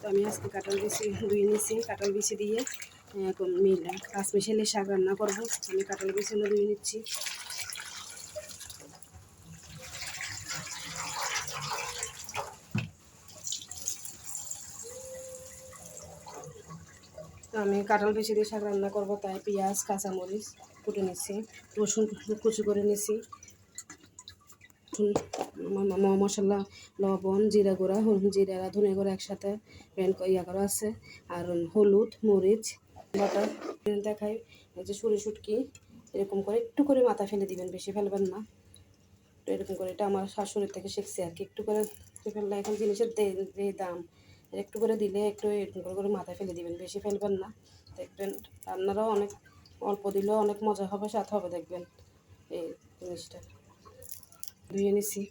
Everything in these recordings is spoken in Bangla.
তো আমি আজকে কাঁঠাল বিচি ধুয়ে নিয়েছি, কাঁঠাল বিচি দিয়ে মিলা কাঁচ মিশালে শাক রান্না করব। আমি কাঁঠাল বিচিগুলো ধুয়ে নিচ্ছি। আমি কাঁঠাল বেশি দিয়ে শাক রান্না করব, তাই পেঁয়াজ, কাঁচামরিচ কুটে নিচ্ছি, রসুন কুচি করে নিচ্ছি। ম- মশলা, লবণ, জিরা গুঁড়া জিরা, ধনে গুঁড়া একসাথে ব্যান্ড ইয়া করা আছে। আর হলুদ, মরিচ বাটা দেখাই। যে সুরি শুটকি এরকম করে একটু করে মাথা ফেলে দিবেন, বেশি ফেলবেন না। তো এরকম করে এটা আমার শাশুড়ির থেকে শিখছি আর কি, একটু করে ফেললে এখন জিনিসের দে- দাম। একটু করে দিলে একটু এরকম করে করে মাথায় ফেলে দিবেন, বেশি ফেলবেন না। দেখবেন রান্নারাও অনেক, অল্প দিলেও অনেক মজা হবে স্বাদ হবে, দেখবেন এই জিনিসটা। ধুয়ে নিছি।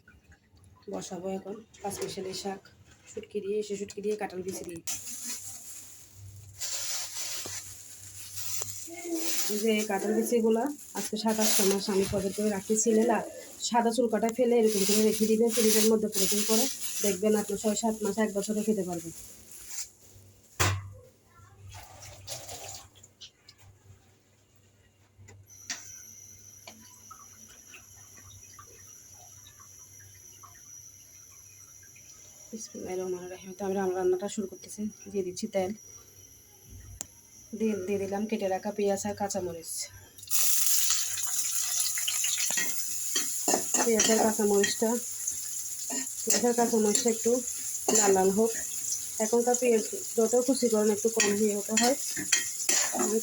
বসাবো এখন। পাঁচ মিশালি শাক। শুটকি দিয়ে এসে শুটকি দিয়ে কাঁঠাল বিচি দিয়ে যে কাঁঠাল বিচিগুলো আজকে সাত আটটা মাস আমি পদের করে রাখতেছিলেন আর সাদা চুলকাটা ফেলে এরকম করে রেখে দিবেন, ফ্রিজের মধ্যে প্রয়োজন করে দেখবেন আপনি ছয় সাত মাস এক বছরে খেতে পারবেন। রান্নাটা শুরু করতেছি। দিয়ে দিচ্ছি তেল। দিয়ে দিয়ে দিলাম কেটে রাখা পেঁয়াজ আর কাঁচামরিচ। পেঁয়াজের কাঁচামরিচটা পেঁয়াজের কাঁচামরিচটা একটু লাল লাল হোক। এখনকার পেঁয়াজ যত খুশি করেন একটু কম হয়ে হতে হয়।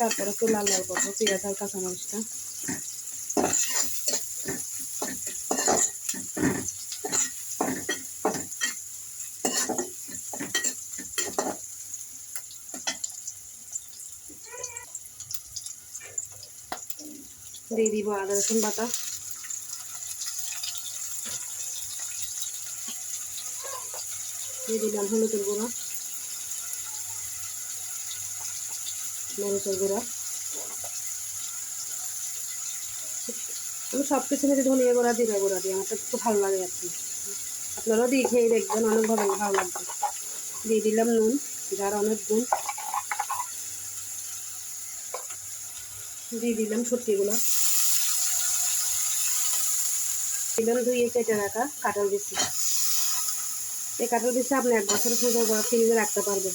তারপরে একটু লাল লাল করব পেঁয়াজ আর কাঁচামরিচটা। দিয়ে দিব আদা রসুন বাটা। দিয়ে দিলাম হলুদের গুঁড়া, মরিচের গুঁড়া। আমি সব কিছু মধ্যে ধনিয়া গুঁড়া, জিরা গুঁড়া দিই, আমার তো ভালো লাগে আর কি। আপনারাও দিয়ে খেয়ে দেখবেন, অনেক ভালো লাগবে। দিয়ে দিলাম নুন, যার অনেক গুণ। দিয়ে দিলাম সবজিগুলো দিলাম ধুয়ে কেটে রাখা কাঁঠাল বিচি এই কাঁঠাল বিচি আপনি এক বছর সুন্দর ফ্রিজে রাখতে পারবেন।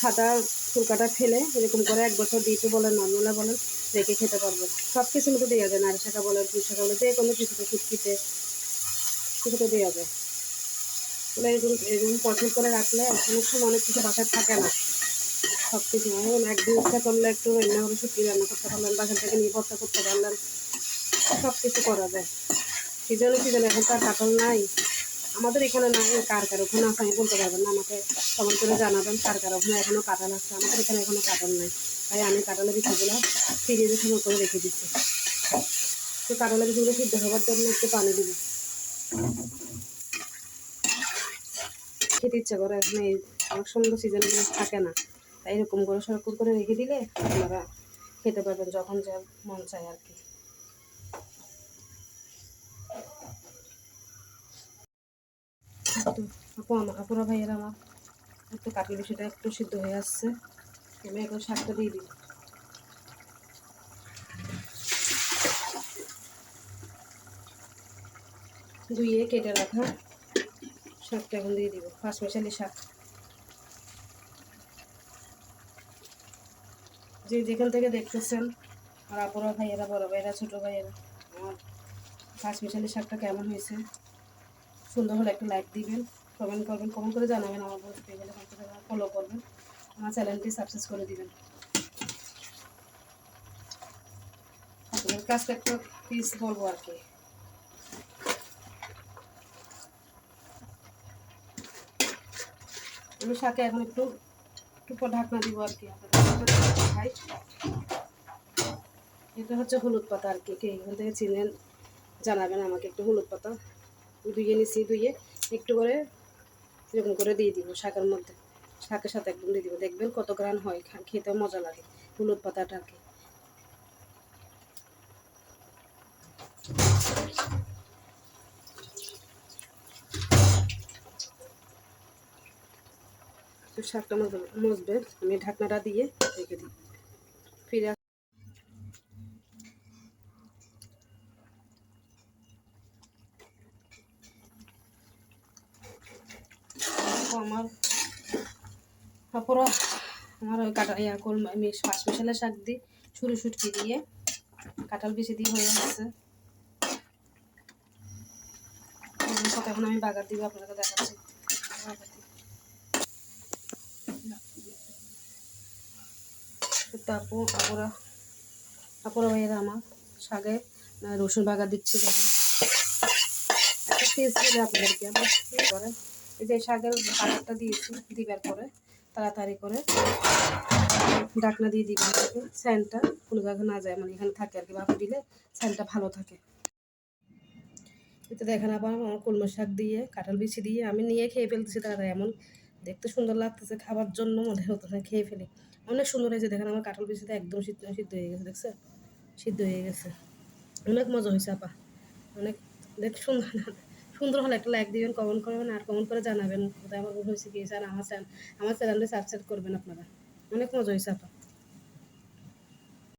সাদা ফুলকাটা ফেলে এরকম করে এক বছর দিতে বলেন, নর্মালে বলেন, রেখে খেতে পারবেন। সব কিছু মতো দেওয়া যায় নারী শাখা বলেন পুঁই শাখা বলে যে কোনো কিছুতে শুটকিতে কিছুতে দেওয়া যায় এগুলো এরকম এরকম পছন্দ করে রাখলে অনেক সময় অনেক কিছু বাসায় থাকে না। সব কিছু এখন একদিন ইচ্ছা করলে একটু রান্না করে শুটকি রান্না করতে পারলেন বাসা থেকে নিয়ে ভর্তা করতে পারলেন সব কিছু করা যায়। সিজনে সিজনে এখন তার কাটল নাই। আমাদের এখানে নাই, কার কার ওখানে আছে আমি বলতে পারবেন না, আমাকে খবর করে জানাবেন কার কার ওখানে এখনও কাটাল আছে। আমাদের এখানে এখনও কাটাল নাই। তাই আমি কাটালের বিষয়গুলো ফ্রিজে সময় করে রেখে দিচ্ছি। তো কাটালের বিষয়গুলো সিদ্ধ হওয়ার জন্য একটু পানি দিবি। খেতে ইচ্ছা করে এখন এই অনেক সুন্দর সিজনগুলো থাকে না। তাই এরকম করে সরকুর করে রেখে দিলে আপনারা খেতে পারবেন যখন যা মন চায় আর কি। আপু, আমার আপুরা ভাইয়ের আমার একটু কাটল বিষয়টা একটু সিদ্ধ হয়ে আসছে। আমি এখন শাকটা দিয়ে দিই। ধুয়ে কেটে রাখা শাকটা এখন দিয়ে দিব পাঁচ মিশালি শাক। যে যেখান থেকে দেখতেছেন আর আপুরা ভাইয়েরা, বড় ভাইয়েরা, ছোটো ভাইয়েরা, আমার পাঁচ মিশালি শাকটা কেমন হয়েছে, সুন্দর হলে একটা লাইক দিবেন কমেন্ট করবেন কমেন্ট করে জানাবেন আমার বন্ধু পেয়ে গেলে ফলো করবেন, আমার চ্যানেলটি সাবস্ক্রাইব করে দিবেন। আপনাদের একটা পিস বলব আর কি। আমি শাকে এখন একটু একটু ঢাকনা দিব আর কি দেখাই এটা হচ্ছে হলুদ পাতা আর কি, কে এখান থেকে চিনেন জানাবেন আমাকে একটু হলুদ পাতা। ধুয়ে নিছি, ধুয়ে একটু করে এরকম করে দিয়ে দিব শাকের মধ্যে। শাকের সাথে একদম দিয়ে দিব। দেখবেন কত গ্রান হয় খেতে মজা লাগে হলুদ পাতাটা আর কি তো শাকটা মজবে আমি ঢাকনাটা দিয়ে রেখে দিই। ফিরে আমার তারপর আমার ওই কাটা ইয়া কল আমি পাঁচ মিশালে শাক দিই, ছুরি সুটকি দিয়ে, কাঁঠাল বেশি দিয়ে হয়ে গেছে। এখন আমি বাগার দিব আপনাকে দেখাচ্ছি। দিই। তারপর আপুরা আপুরা ভাইয়েরা আমার শাকে রসুন বাগার দিচ্ছি দেখুন। একটা আপনাদেরকে কি করে এই যে শাকের বাগারটা দিয়েছি দিবার পরে, তাড়াতাড়ি করে ডাকনা দিয়ে দিবেন এটাকে স্যান্ডটা কোনো না যায় মানে এখানে থাকে আর কি ভাপে দিলে স্যান্ডটা ভালো থাকে। এতে দেখেন আবার আমার কলমা শাক দিয়ে, কাঁঠাল বিছি দিয়ে আমি নিয়ে খেয়ে ফেলতেছি তারা এমন দেখতে সুন্দর লাগতেছে, খাবার জন্য মনে হতেছে খেয়ে ফেলি। অনেক সুন্দর হয়েছে, দেখেন আমার কাঁঠাল বিছিতে একদম সিদ্ধ সিদ্ধ হয়ে গেছে দেখছে সিদ্ধ হয়ে গেছে। অনেক মজা হয়েছে, আপা। অনেক দেখ, সুন্দর সুন্দর হলে, একটা লাইক দিবেন কমেন্ট করবেন, আর কমেন্ট করে জানাবেন কোথায় আমার ভুল হয়েছে, কি আমার চ্যানেল আমার চ্যানেলে সাবস্ক্রাইব করবেন আপনারা। অনেক মজা হয়েছে, আপা।